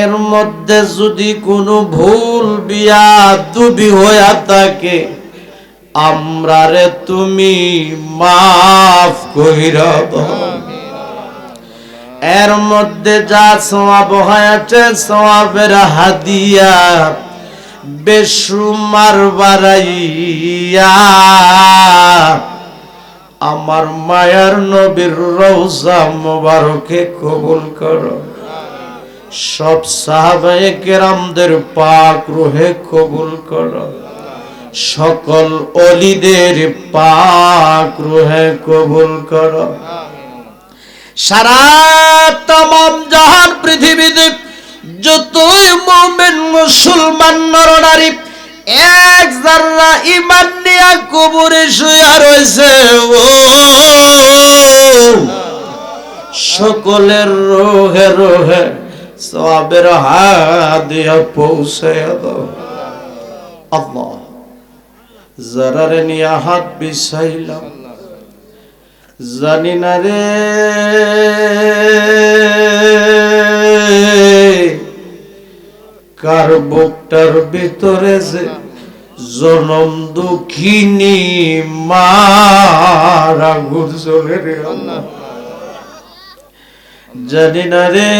এর মধ্যে যদি কোনো ভুল বিয়া দুবি হইয়া থাকে আমরারে তুমি মাফ দাও। এর মধ্যে যা সওয়াব হয়েছে, সওয়াবের হাদিয়া বেসুমার বাড়াইয়া আমার মায়ার নবীর রওজা মোবারকে কবুল করো। সব সাহাবায়ে কেরামদের পাক রুহে কবুল করো। সকল অলিদের পাক রুহে কবুল করো। সারা তমাম জাহান পৃথিবীতে যতই মোমেন মুসলমান নরনারী এক জাররা ইমান নিয়া কবরে শুয়া রয়েছে, ও! সকলের রোহে রোহে সবের হাদিয়া পৌঁছে দাও। আল্লাহ, যারারে নিয়া হাত বিছাইলাম, জানি না রে। কার বুকটার ভিতরে যে জনম দুঃখিনী মারা গুজরে রে জানি না রে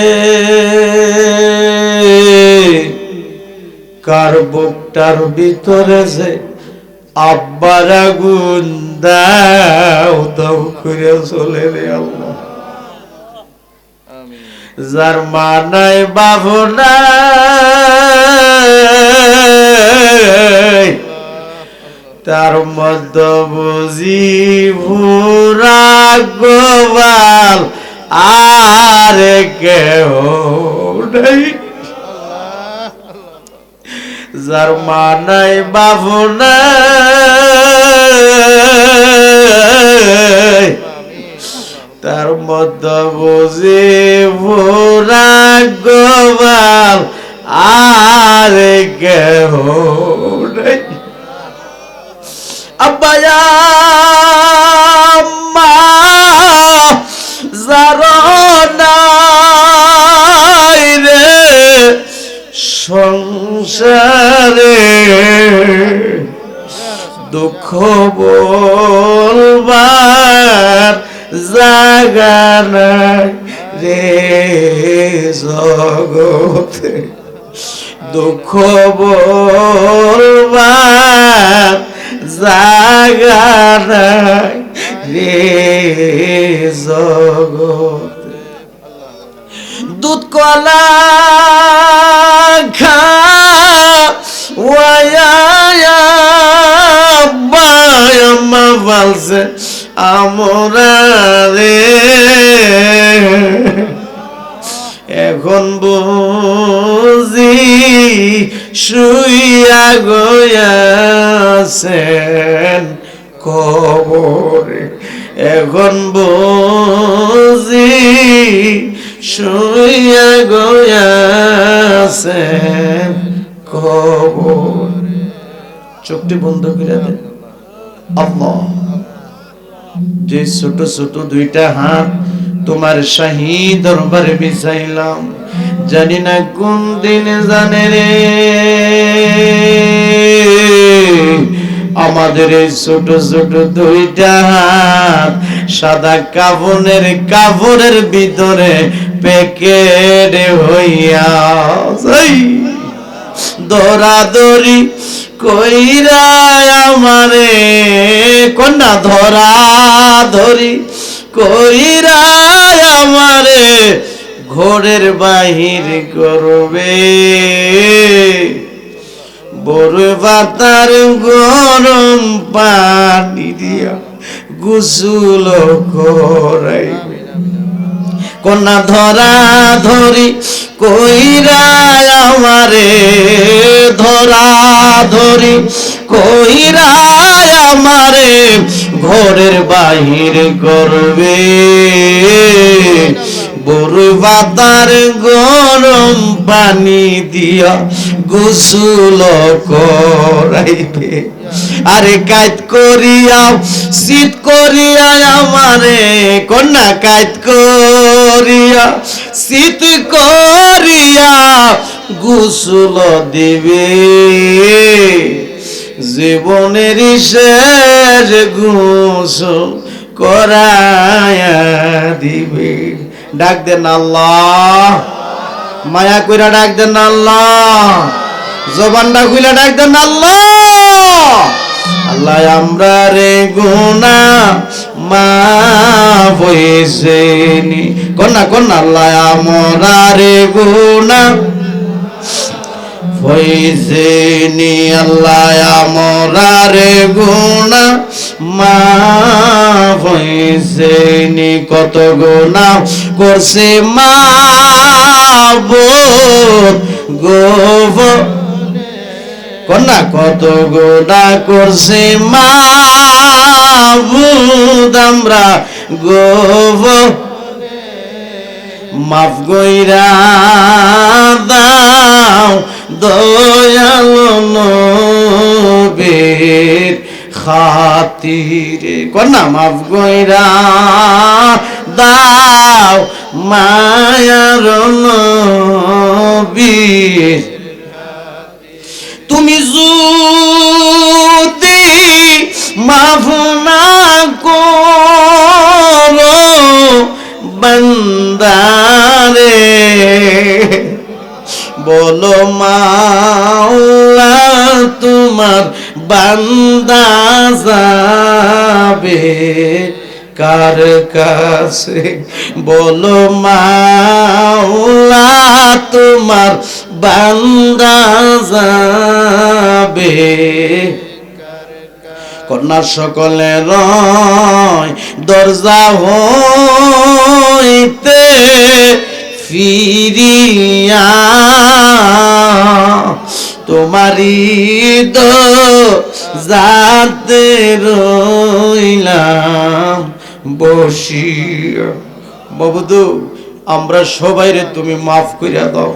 কার বুকটার ভিতরে যে আব্বার আগুন দাও দাও করে চলে রে আল্লাহ। যার মা নাই বাবু তার মধ্য বুঝি ভুরা গোবাল আর কেহ নাই। যার মা নাই বাবু নাই তার মধ্যে বুঝি ভোরা গোবাল আর কেহ নাই। আব্বায়া জারনাই রে সংসারে। দুঃখ বলবার জাগা নাই রে জগতে। দুঃখ বলবার জাগা নাই রে জগতে। দুধ কলা খা মা বলছে আমরা রে এখন বুঝি শুইয়া গয়াছেন কবরে। এখন বুঝি শুইয়া গয়াছেন কবরে চোখটি বন্ধ করে দেন। আল্লাহ। যে ছোট ছোট দুইটা হাত তোমার শাহী দরবারে বিছাইলাম। জানি না কোন দিন জানে রে। আমাদের এই ছোট ছোট দুইটা হাত সাদা কাফনের কাপড়ের ভিতরে প্যাকেট হইয়া যাই। দৌড়াদৌড়ি কইরা আমারে। কন্যা ধরা ধরি কইরা আমারে ঘোরের বাহির করবে। বড় পাতার গরম পানি দিয়া গুসুল করাইবে কন্যা ধরা ধরি কইরা আমারে, ধরা ধরি কইরা আমারে, ঘরের বাহির করবে। বড় বাতার গরম পানি দিয়া গোসল করাইবে। আরে কাইত করিয়া, শীত করিয়া আমারে, কন্যা কাইত করিয়া, শীত করিয়া গুসল দিবে। জীবনের শেষ গুসল করায়া দিবে। ডাক দেন আল্লাহ। মায়া কইরা ডাক দেন আল্লাহ। জবানটা খুইলা ডাক দেন আল্লাহ। আল্লাহ, আমরা রে গুনা মা বইসেনি কন্যা কন্যা, আল্লাহ, আমরা রে গুনা হইছেনি আল্লাহ, আমরা রে গুনা মা হইছেনি কত গুনা করছে মা গোব কন্যা কত গোনা করছে মা আমরা গোব। মাফ গইরা দাও দয়াল নবীর খাতিরে। কন্যা মাফ গইরা দাও মায়ার নবীর তুমি যদি মাফ না করো, বন্দারে, বলো মাওলা, তোমার বান্দা যাবে কার কাছে? বলো মাওলা, তোমার বান্দা যাবে কন্যা সকলে রয়, দরজা হইতে ফিরিয়া। তোমারি তো যাতে রইলাম, বসিয়া। বাবুদু, আমরা সবাই রে তুমি মাফ করিয়া দাও।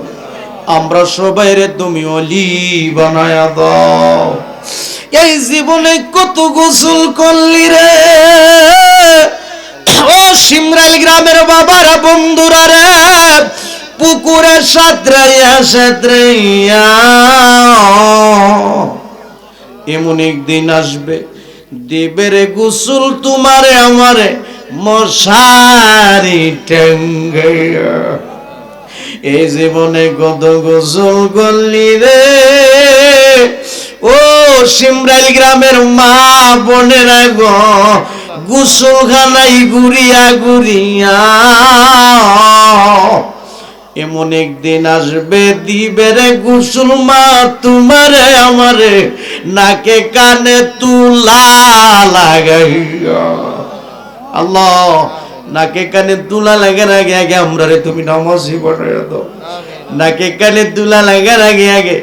আমরা সবাই রে তুমি অলি বানায়া দাও। এই জীবনে কত গোসল করলি রে? ও সিমরাইল গ্রামের বাবারা, বন্ধুরা রে, পুকুরে সাঁতরাইয়া সাঁতরাইয়া। এমন একদিন আসবে, দেবের গোসল তোমারে আমারে মশারি টেঙ্গাইয়া এই জীবনে কত গোসল করলি রে। ও সিমরাইল গ্রামের মা বোনেরা গো গুসলখানাই গুড়িয়া গুড়িয়া এমন একদিন আসবে দিবেরে গুসল মা তোমারে আমারে, নাকে কানে তুলা লাগাইয়া। আল্লাহ নাকে কানে তুলা লাগার আগে আগে আমরা রে তুমি নামাজি বানাইয়া দাও। নাকে কানে তুলা লাগার আগে আগে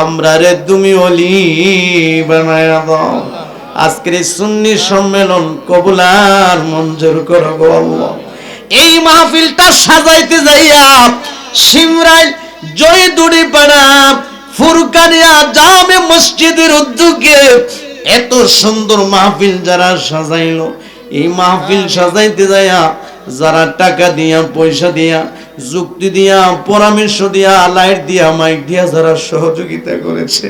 আমরা রে তুমি অলি বানায় দাও। আজকের সুন্নি সম্মেলন কবুলার মঞ্জুর করো গো আল্লাহ। এই মাহফিলটা সাজাইতে যাইয়া সিমরাইল জয় দুড়ি পাড়া ফুরকানিয়া জামে মসজিদের উদ্যোগে এত সুন্দর মাহফিল যারা সাজাইলো এই মাহফিল সাজাইতে যাইয়া যারা টাকা দিয়া, পয়সা দিয়া, যুক্তি দিয়া, পরামর্শ দিয়া, লাইট দিয়া, মাইক দিয়া যারা সহযোগিতা করেছে,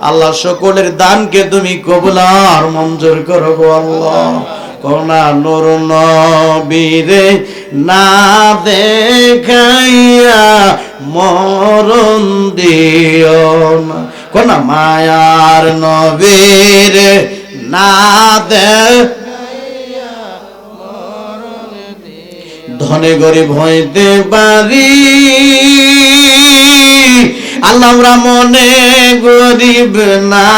আল্লাহ সকলের দানকে তুমি কবুলার মঞ্জুর করো আল্লাহ। করোনা নুর নবীরে না দেখাইয়া মরণ দিও না। কোনা মায়ার নবীরে না দেখ ধনে গরিব হইতে পারি। আল্লাহ আমরা মনে গরিব না।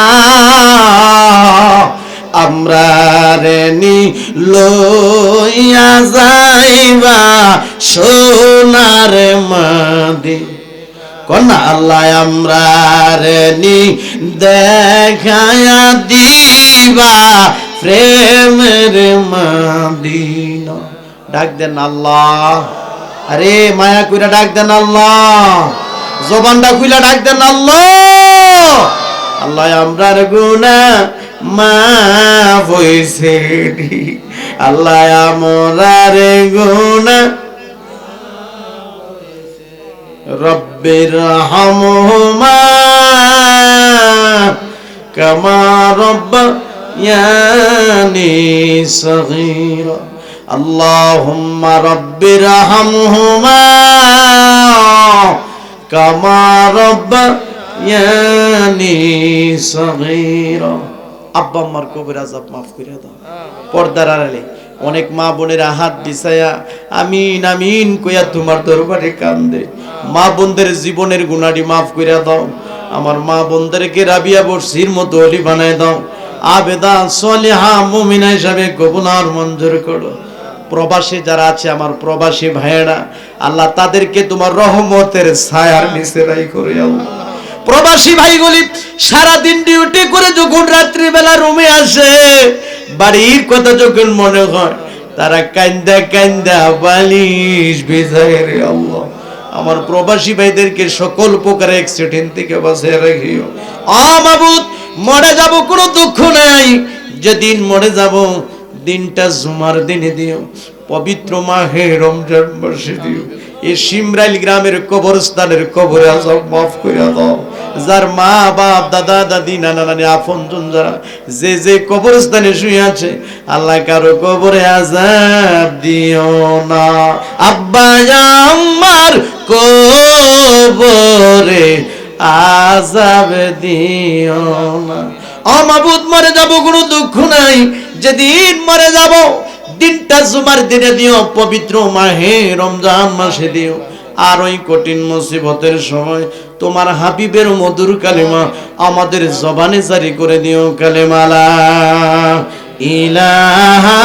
আমরা রেনি লইয়া যাইবা সোনার মাদি। কন্যা আল্লাহ আমরা রেনি দেখায়া দিবা প্রেমের মাদিনা। ডাক দেন আল্লাহ। আরে মায়া কইরা ডাক দেন আল্লাহ। জবানটা খুইলা ডাক দেন আল্লাহ। আল্লাহ আমরার গুনা মাফ হইছে আল্লাহ আমরার গুণা রব্বির হামহুমা কামা রব্বায়ানি সগীরা। اللهم رب ارحمهما كما ربياني صغيرا আব্বা আম্মার কবির আজাব মাফ করে দাও পর্দার আড়ালে অনেক মা বোনেরা হাত বিছায়া আমিন আমিন কইয়া তোমার দরবারে কান্দে মা বোনদের জীবনের গুণাটি মাফ করে দাও আমার মা বোনদেরকে রাবিয়া বর্ষির মতো অলি বানায় দাও আবেদা সলিহা মুমিনা হিসাবে কবুনার মঞ্জুর করো প্রবাসী যারা আছে, আমার প্রবাসী ভাইয়েরা, আল্লাহ তাদেরকে তোমার রহমতের ছায়ার নিচে রাই করে আল্লাহ। প্রবাসী ভাইগুলি, সারাদিন ডিউটি করে যখন রাত্রিবেলা রুমে আসে, বাড়ির কথা যখন মনে হয়, তারা কান্দা কান্দা বালিশ ভিজায় রে আল্লাহ। আমার প্রবাসী ভাইদেরকে সকল প্রকার অ্যাক্সিডেন্ট থেকে বাঁচিয়ে রাখিও। আমাবুত মরে যাব কোনো দুঃখ নাই। যেদিন মরে যাব দিনটা জুমার দিনে দিও, পবিত্র মাহে রমজান মাসে দিও। এই সিমরাইল গ্রামের কবরস্থানের কবরে আজব মাফ করে দাও। যার মা, বাপ, দাদা, দাদি, নানা, নানি আপন যারা যে যে কবরস্থানে শুয়ে আছে, আল্লাহ কারও কবরে আজাব দিও না। আব্বা আমার কবরে আজাব দিও না। অমাবুদ মরে যাব, কোনো দুঃখ নাই। যেদিন মরে যাব, দিনটা জুমার দিনে দিও, পবিত্র মাহে রমজান মাসে দিও। আর ওই কঠিন মুসিবতের সময় তোমার হাবিবের মধুর কালেমা আমাদের জবানে জারি করে দিও কালেমালা ইলাহা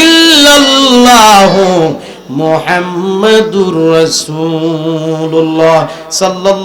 ইল্লাল্লাহ মুহাম্মাদুর রাসূলুল্লাহ সাল্লাল্লাহু